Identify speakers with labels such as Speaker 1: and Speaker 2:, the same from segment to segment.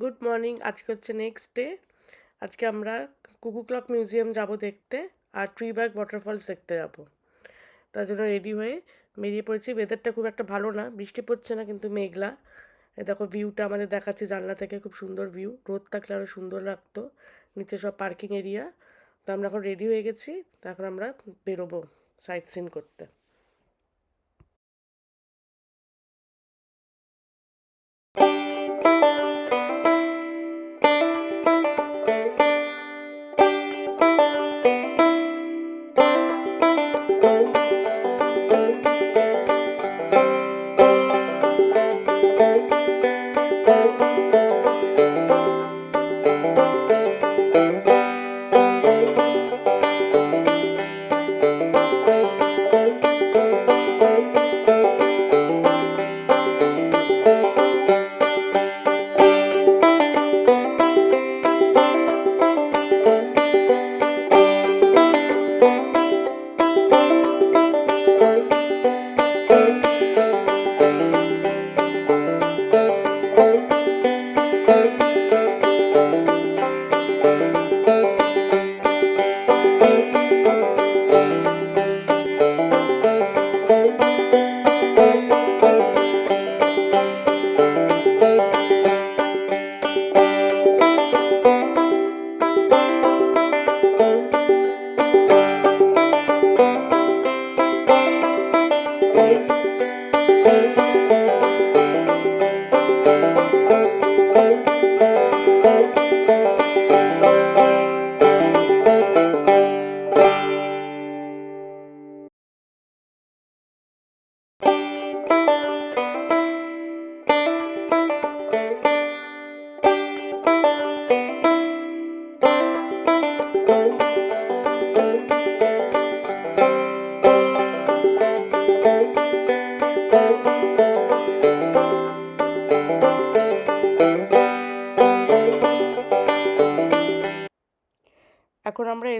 Speaker 1: Good morning আজকে হচ্ছে next day আজকে আমরা কুকু ক্লক মিউজিয়াম যাব দেখতে আর ট্রি ব্যাগ ওয়াটারফলস দেখতে যাব। তার জন্য রেডি হয়ে বেরিয়ে পড়েছি। ওয়েদারটা খুব একটা ভালো না, বৃষ্টি পড়ছে না, কিন্তু মেঘলা। দেখো ভিউটা আমাদের দেখাচ্ছে জানলা থেকে, খুব সুন্দর ভিউ রোদ থাকলে আরও সুন্দর লাগতো। নিচে সব পার্কিং এরিয়া তো আমরা এখন রেডি হয়ে গেছি। তো এখন আমরা বেরোবো সাইট সিন করতে।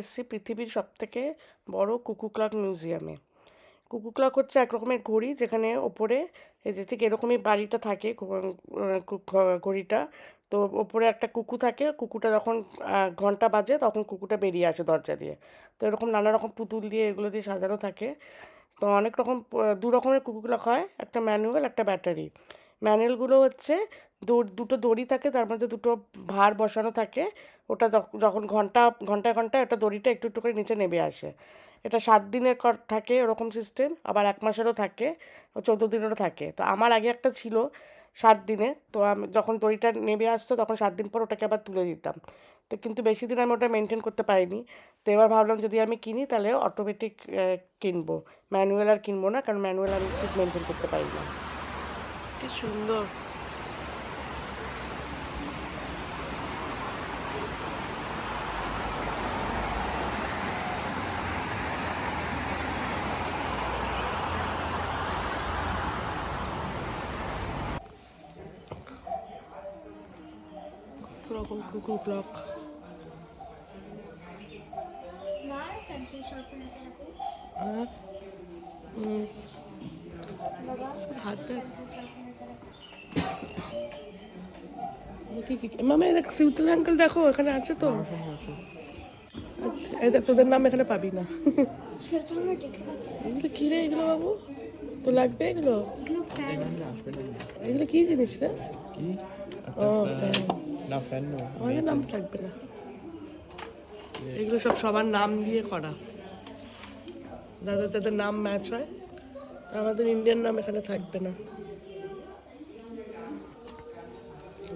Speaker 1: এসেছি পৃথিবীর সবথেকে বড় কুকু ক্লক মিউজিয়ামে। কুকু ক্লক হচ্ছে এক রকমের ঘড়ি যেখানে ওপরে এই যে ঠিক এরকমই বাড়িটা থাকে ঘড়িটা। তো ওপরে একটা কুকু থাকে, কুকুটা যখন ঘণ্টা বাজে তখন কুকুটা বেরিয়ে আসে দরজা দিয়ে। তো এরকম নানা রকম পুতুল দিয়ে এগুলো দিয়ে সাজানো থাকে। তো অনেক রকম দু রকমের কুকু ক্লক হয়, একটা ম্যানুয়াল, একটা ব্যাটারি। ম্যানুয়ালগুলো হচ্ছে দুটো দড়ি থাকে, তার মধ্যে দুটো ভার বসানো থাকে। ওটা যখ- যখন ঘণ্টা, ঘন্টায় ঘন্টায় ওটা দড়িটা একটু একটু করে নিচে নেমে আসে। এটা সাত দিনের কর, থাকে ওরকম সিস্টেম আবার এক মাসেরও থাকে চোদ্দ দিনেরও থাকে। তো আমার আগে একটা ছিল সাত দিনে, তো আমি যখন দড়িটা নেমে আসতো তখন সাত দিন পর ওটাকে আবার তুলে দিতাম। তো কিন্তু বেশি দিন আমি ওটা মেনটেন করতে পারিনি। তো এবার ভাবলাম যদি আমি কিনি তাহলে অটোমেটিক কিনবো। ম্যানুয়াল আর কিনবো না, কারণ ম্যানুয়াল আমি ঠিক মেনটেন করতে পারি না কি সুন্দর কত রকম কুকুর ব্লক
Speaker 2: Var pencil sharpener আছে নাকি? বাবা
Speaker 1: হাতে
Speaker 2: pencil sharpener আছে নাকি?
Speaker 1: কি কি মামা দেখ সিউতল আঙ্কেল দেখো এখানে আছে তো। এই তোদের নাম এখানে পাবি না। এগুলো কি রে এগুলো বাবু? তো লাগবে এগুলো?
Speaker 2: এগুলো
Speaker 1: কি জিনিস রে? ও
Speaker 3: না ফ্যান না
Speaker 1: আমাদের নাম থাকবে না। এগুলো সব সবার নাম দিয়ে করা। যাদের যাদের নাম ম্যাচ হয় আমাদের ইন্ডিয়ান নাম এখানে থাকবে না।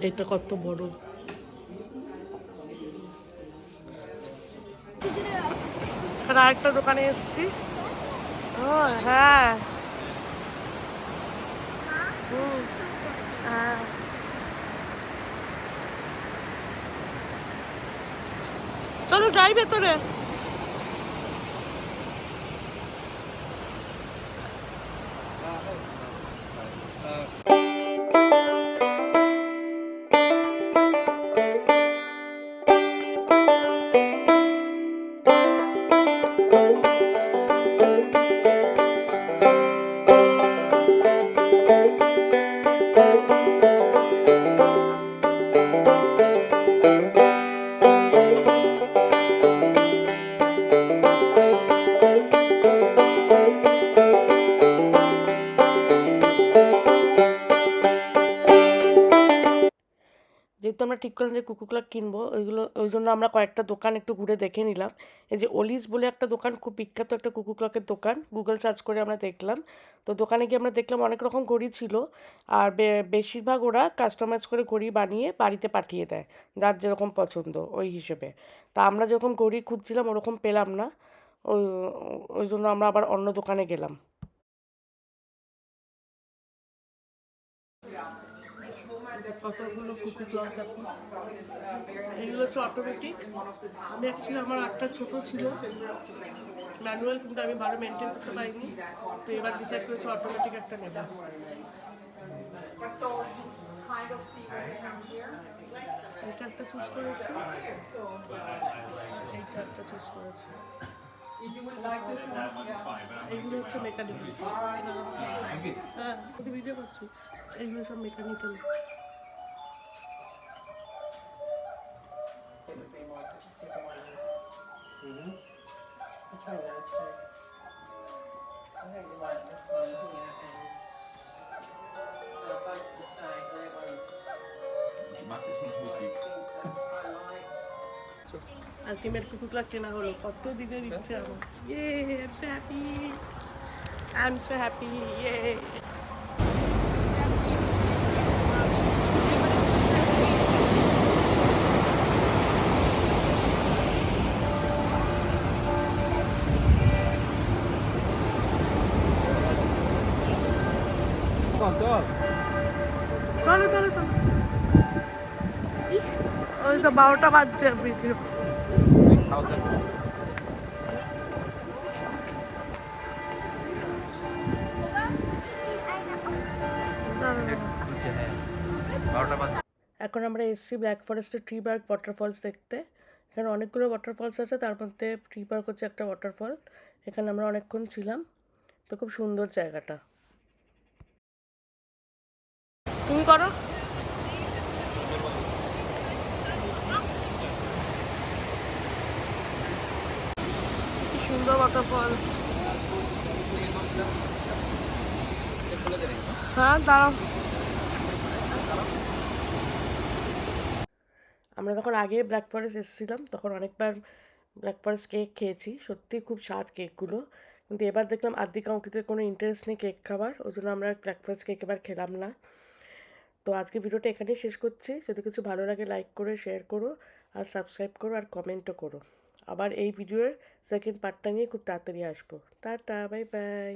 Speaker 1: এটা কত বড়। এখানে আরেকটা দোকানে এসেছি। ও হ্যাঁ। হুম। হ্যাঁ। চলো যাই ভেতরে। আমরা ঠিক করলাম যে কুকু ক্লাক কিনবো, ওইগুলো, ওই জন্য আমরা কয়েকটা দোকান একটু ঘুরে দেখে নিলাম। এই যে অলিস বলে একটা দোকান, খুব বিখ্যাত একটা কুকু ক্লকের দোকান গুগল সার্চ করে আমরা দেখলাম। তো দোকানে গিয়ে আমরা দেখলাম অনেক রকম ঘড়ি ছিল, আর বেশিরভাগ ওরা কাস্টমাইজ করে ঘড়ি বানিয়ে বাড়িতে পাঠিয়ে দেয়, যার যেরকম পছন্দ, ওই হিসেবে। তা আমরা যেরকম ঘড়ি খুঁজছিলাম, ওরকম পেলাম না, ওই ওই জন্য আমরা আবার অন্য দোকানে গেলাম। কতগুলো কুকু ক্লক দেখো। এগুলো হচ্ছে অটোমেটিক আমি অ্যাকচুয়ালি আমার একটা ছোট ছিল। ম্যানুয়াল কিন্তু আমি ভালো মেনটেন করতে পারিনি। তো এবার ডিসাইড করেছি অটোমেটিক একটা নেব. এটা একটা চুজ করেছি। এইটা একটা চুজ করেছি. এইগুলো হচ্ছে মেকানিক্যাল হ্যাঁ ভিডিও করছি। এইগুলো সব mechanical
Speaker 4: One is it? I think you want this one here and uh, the side, the red ones.
Speaker 5: Macht es noch Musik.
Speaker 1: Ultimate cuckoo clock কেনা হলো কত দিনের ইচ্ছে আমার ইয়ে I am so happy I am so happy ইয়ে চলো চলো চলো। ওই তো বারোটা বাজছে ভিডিও এখন আমরা এসছি ব্ল্যাক ফরেস্টের ট্রি পার্ক ওয়াটারফলস দেখতে। এখানে অনেকগুলো ওয়াটারফলস আছে তার মধ্যে ট্রি পার্ক হচ্ছে একটা ওয়াটারফল এখানে আমরা অনেকক্ষণ ছিলাম। তো খুব সুন্দর জায়গাটা। করো। সুন্দর ওয়াটারফল হ্যাঁ দাঁড়াও। আমরা যখন আগে ব্ল্যাক ফরেস্ট এসেছিলাম, তখন অনেকবার ব্ল্যাক ফরেস্ট কেক খেয়েছি। সত্যি খুব স্বাদ কেকগুলো কিন্তু এবার দেখলাম আদ্রিকা অঙ্কিতের কোনো ইন্টারেস্ট নেই কেক খাবার, ওই জন্য আমরা ব্ল্যাক ফরেস্ট কেক এবার খেলাম না। তো আজকে ভিডিওটা এখানেই শেষ করছি। যদি কিছু ভালো লাগে লাইক করে শেয়ার করো আর সাবস্ক্রাইব করো আর কমেন্টও করো। আবার এই ভিডিওর সেকেন্ড পার্টটা নিয়ে খুব তাড়াতাড়ি আসব। Tata bye bye